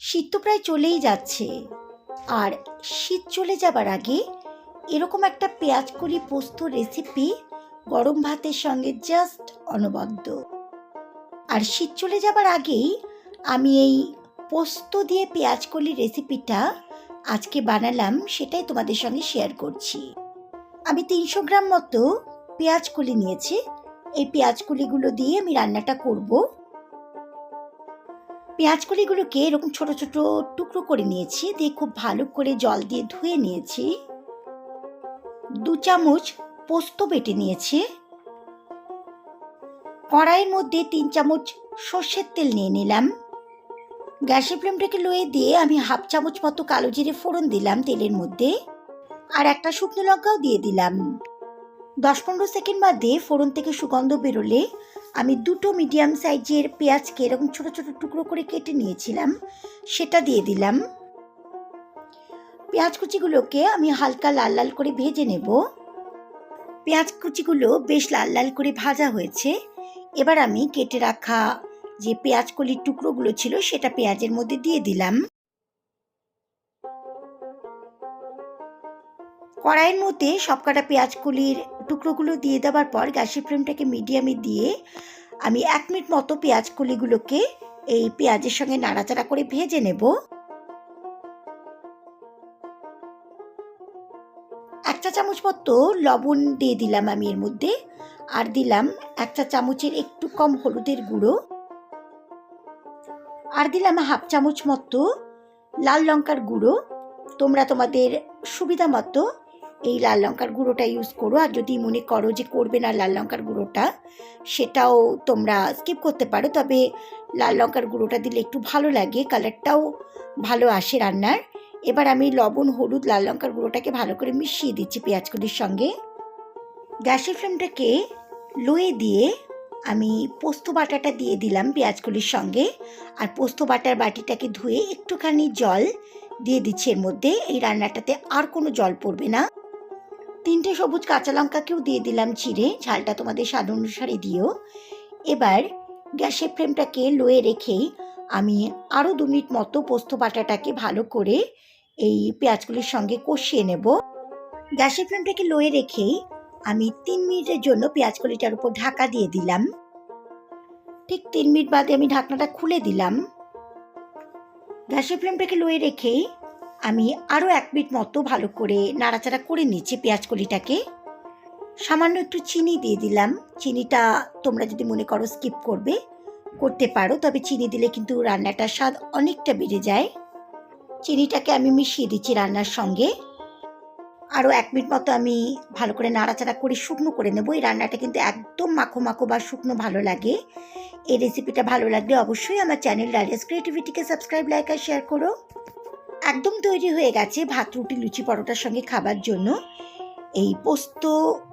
শীত তো প্রায় চলেই যাচ্ছে। আর শীত চলে যাবার আগে এরকম একটা পেঁয়াজ কলি পোস্ত রেসিপি গরম ভাতের সঙ্গে জাস্ট অনবদ্য। আর শীত চলে যাবার আগেই আমি এই পোস্ত দিয়ে পেঁয়াজ কলি রেসিপিটা আজকে বানালাম, সেটাই তোমাদের সঙ্গে শেয়ার করছি। আমি তিনশো গ্রাম মতো পেঁয়াজ কলি নিয়েছি। এই পেঁয়াজ কলিগুলো দিয়ে আমি রান্নাটা করব। পেঁয়াজ কলিগুলোকে এরকম ছোট ছোট টুকরো করে নিয়েছি। দিয়ে খুব ভালো করে জল দিয়ে ধুয়ে নিয়েছি। দু চামচ পোস্ত বেটে নিয়েছি। কড়াইয়ের মধ্যে তিন চামচ সর্ষের তেল নিয়ে নিলাম। গ্যাসের ফ্লেমটাকে লয়ে দিয়ে আমি হাফ চামচ মতো কালো জিরে ফোড়ন দিলাম তেলের মধ্যে। আর একটা শুকনো লঙ্কাও দিয়ে দিলাম। দশ পনেরো সেকেন্ড বাদে ফোড়ন থেকে সুগন্ধ বেরোলে আমি দুটো মিডিয়াম সাইজের পেঁয়াজকে এরকম ছোট ছোট টুকরো করে কেটে নিয়েছিলাম, সেটা দিয়ে দিলাম। পেঁয়াজ কুচিগুলোকে আমি হালকা লাল লাল করে ভেজে নেব। পেঁয়াজ কুচিগুলো বেশ লাল লাল করে ভাজা হয়েছে। এবার আমি কেটে রাখা যে পেঁয়াজ কলির টুকরোগুলো ছিল, সেটা পেঁয়াজের মধ্যে দিয়ে দিলাম। কড়াইয়ের মধ্যে সবকটা পেঁয়াজ কলির টুকরোগুলো দিয়ে দেওয়ার পর গ্যাসের ফ্লেমটাকে মিডিয়ামে দিয়ে আমি এক মিনিট মতো পেঁয়াজ কলিগুলোকে এই পেঁয়াজের সঙ্গে নাড়াচাড়া করে ভেজে নেব। এক চা চামচ মতো লবণ দিয়ে দিলাম আমি এর মধ্যে আর দিলাম এক চা চামচের একটু কম হলুদের গুঁড়ো। আর দিলাম হাফ চামচ মতো লাল লঙ্কার গুঁড়ো। তোমরা তোমাদের সুবিধা মতো এই লাল লঙ্কার গুঁড়োটা ইউজ করো। আর যদি মনে করো যে করবে না লাল লঙ্কার গুঁড়োটা, সেটাও তোমরা স্কিপ করতে পারো। তবে লাল লঙ্কার গুঁড়োটা দিলে একটু ভালো লাগে কালারটাও ভালো আসে রান্নার। এবার আমি লবণ, হলুদ, লাল লঙ্কার গুঁড়োটাকে ভালো করে মিশিয়ে দিচ্ছি পেঁয়াজকলির সঙ্গে। গ্যাসের ফ্লেমটাকে লোয়ে দিয়ে আমি পোস্ত বাটাটা দিয়ে দিলাম পেঁয়াজকলির সঙ্গে। আর পোস্ত বাটার বাটিটাকে ধুয়ে একটুখানি জল দিয়ে দিচ্ছি এর মধ্যে। এই রান্নাটাতে আর কোনো জল পড়বে না। তিনটে সবুজ কাঁচা লঙ্কাকেও দিয়ে দিলাম চিড়ে ঝালটা তোমাদের স্বাদ অনুসারে দিও। এবার গ্যাসের ফ্লেমটাকে লোয়ে রেখেই আমি আরও দু মিনিট মতো পোস্ত বাটাটাকে ভালো করে এই পেঁয়াজগুলির সঙ্গে কষিয়ে নেব। গ্যাসের ফ্লেমটাকে লোয়ে রেখেই আমি তিন মিনিটের জন্য পেঁয়াজকলিটার উপর ঢাকা দিয়ে দিলাম। ঠিক তিন মিনিট বাদে আমি ঢাকনাটা খুলে দিলাম। গ্যাসের ফ্লেমটাকে লোয়ে রেখেই আমি আরও এক মিনিট মতো ভালো করে নাড়াচাড়া করে নিচ্ছি পেঁয়াজকলিটাকে সামান্য একটু চিনি দিয়ে দিলাম। চিনিটা তোমরা যদি মনে করো স্কিপ করবে, করতে পারো, তবে চিনি দিলে কিন্তু রান্নাটার স্বাদ অনেকটা বেড়ে যায়। চিনিটাকে আমি মিশিয়ে দিচ্ছি রান্নার সঙ্গে। আরও এক মিনিট মতো আমি ভালো করে নাড়াচাড়া করে শুকনো করে নেব। এই রান্নাটা কিন্তু একদম মাখো মাখো বা শুকনো ভালো লাগে। এই রেসিপিটা ভালো লাগলে অবশ্যই আমার চ্যানেল ডালিয়াস ক্রিয়েটিভিটিকে সাবস্ক্রাইব লাইক আর শেয়ার করো। একদম তৈরি হয়ে গেছে ভাত, রুটি, লুচি, পরোটার সঙ্গে খাবার জন্য। এই পোস্ত,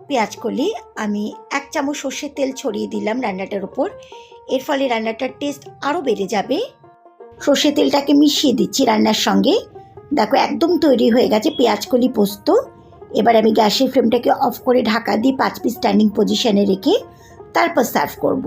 পেঁয়াজ কলি, আমি এক চামচ সর্ষের তেল ছড়িয়ে দিলাম রান্নাটার ওপর। এর ফলে রান্নাটার টেস্ট আরও বেড়ে যাবে। সর্ষের তেলটাকে মিশিয়ে দিচ্ছি রান্নার সঙ্গে। দেখো, একদম তৈরি হয়ে গেছে পেঁয়াজ কলি, পোস্ত। এবার আমি গ্যাসের ফ্লেমটাকে অফ করে ঢাকা দিয়ে পাঁচ পিস স্ট্যান্ডিং পজিশনে রেখে তারপর সার্ভ করব।